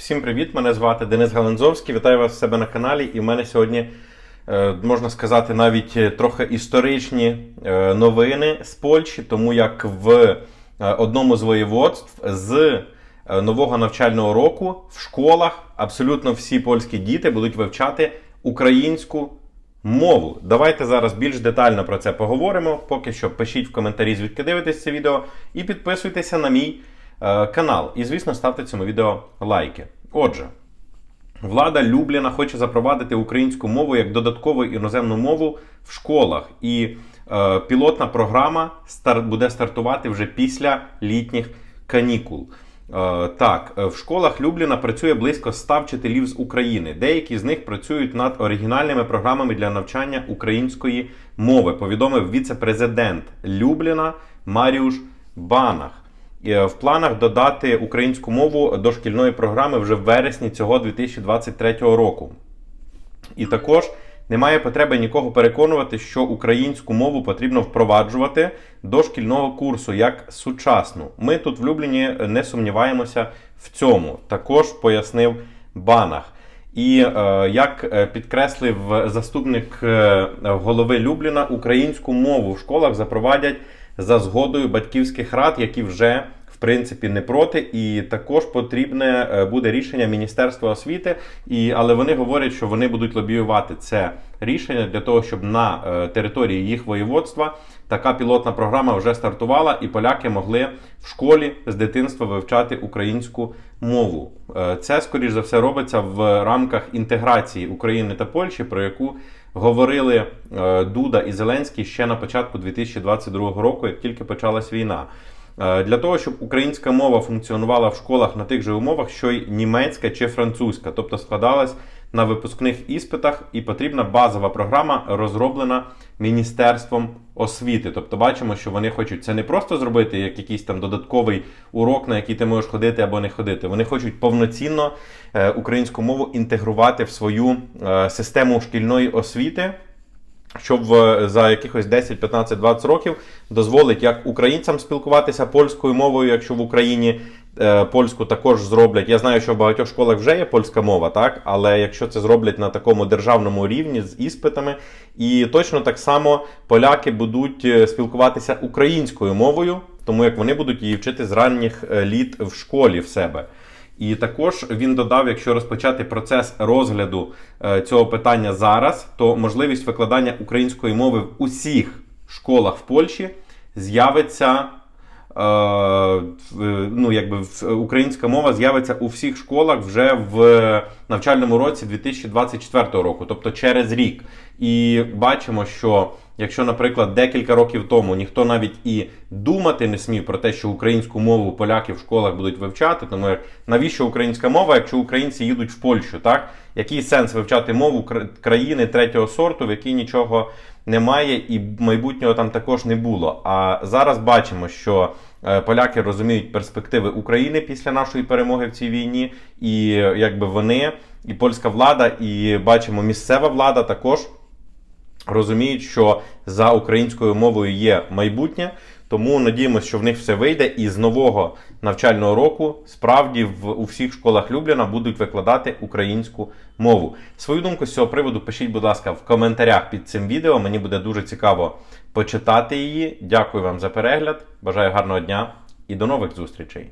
Всім привіт! Мене звати Денис Галанзовський. Вітаю вас в себе на каналі. І в мене сьогодні, е, можна сказати, навіть е, трохи історичні е, новини з Польщі, тому як в одному з воєводств з нового навчального року в школах абсолютно всі польські діти будуть вивчати українську мову. Давайте зараз більш детально про це поговоримо. Поки що пишіть в коментарі, звідки дивитесь це відео, і підписуйтеся на мій канал. І, звісно, ставте цьому відео лайки. Отже, влада Любліна хоче запровадити українську мову як додаткову іноземну мову в школах. І е, пілотна програма стар, буде стартувати вже після літніх канікул. Е, Так, е, в школах Любліна працює близько 100 вчителів з України. Деякі з них працюють над оригінальними програмами для навчання української мови. Повідомив віце-президент Любліна Маріуш Банах. Е, В планах додати українську мову до шкільної програми вже в вересні цього 2023 року. І також немає потреби нікого переконувати, що українську мову потрібно впроваджувати до шкільного курсу як сучасну. Ми тут в Любліні не сумніваємося в цьому. Також пояснив Банах. І е, як е, підкреслив заступник е, голови Любліна, українську мову в школах запровадять за згодою батьківських рад, які вже в принципі не проти, і також потрібне е, буде рішення Міністерства освіти. І але вони говорять, що вони будуть лобіювати це рішення для того, щоб на е, території їх воєводства така пілотна програма вже стартувала, і поляки могли в школі з дитинства вивчати українську мову. Е, Це скоріш за все робиться в рамках інтеграції України та Польщі, про яку говорили Дуда і Зеленський ще на початку 2022 року, як тільки почалась війна. Е, Для того, щоб українська мова функціонувала в школах на тих же умовах, що й німецька чи французька, тобто складалась на випускних іспитах, і потрібна базова програма, розроблена Міністерством освіти. Тобто бачимо, що вони хочуть це не просто зробити як якийсь там додатковий урок, на який ти можеш ходити або не ходити. Вони хочуть повноцінно е, українську мову інтегрувати в свою е, систему шкільної освіти щоб е, за якихось 10, 15, 20 років дозволить як українцям спілкуватися польською мовою, якщо в Україні е, польську також зроблять. Я знаю, що в багатьох школах вже є польська мова, так але якщо це зроблять на такому державному рівні з іспитами, і точно так само поляки будуть е, спілкуватися українською мовою, тому як вони будуть її вчити з ранніх е, літ в школі в себе. І також він додав, якщо розпочати процес розгляду е, цього питання зараз, то можливість викладання української мови в усіх школах в Польщі з'явиться. Е, Ну, якби українська мова з'явиться у всіх школах вже в навчальному році 2024 року, тобто через рік. І бачимо, що якщо, наприклад, декілька років тому ніхто навіть і думати не смів про те, що українську мову поляки в школах будуть вивчати, тому як навіщо українська мова, якщо українці їдуть в Польщу, так? Який сенс вивчати мову кра- країни третього сорту, в якій нічого немає, і майбутнього там також не було. А зараз бачимо, що е, поляки розуміють перспективи України після нашої перемоги в цій війні, і е, якби вони, і польська влада, і бачимо місцева влада також розуміють, що за українською мовою є майбутнє. Тому надіємося, що в них все вийде, і з нового навчального року справді в у всіх школах Любліна будуть викладати українську мову. Свою думку з цього приводу пишіть, будь ласка, в коментарях під цим відео. Мені буде дуже цікаво почитати її. Дякую вам за перегляд. Бажаю гарного дня і до нових зустрічей.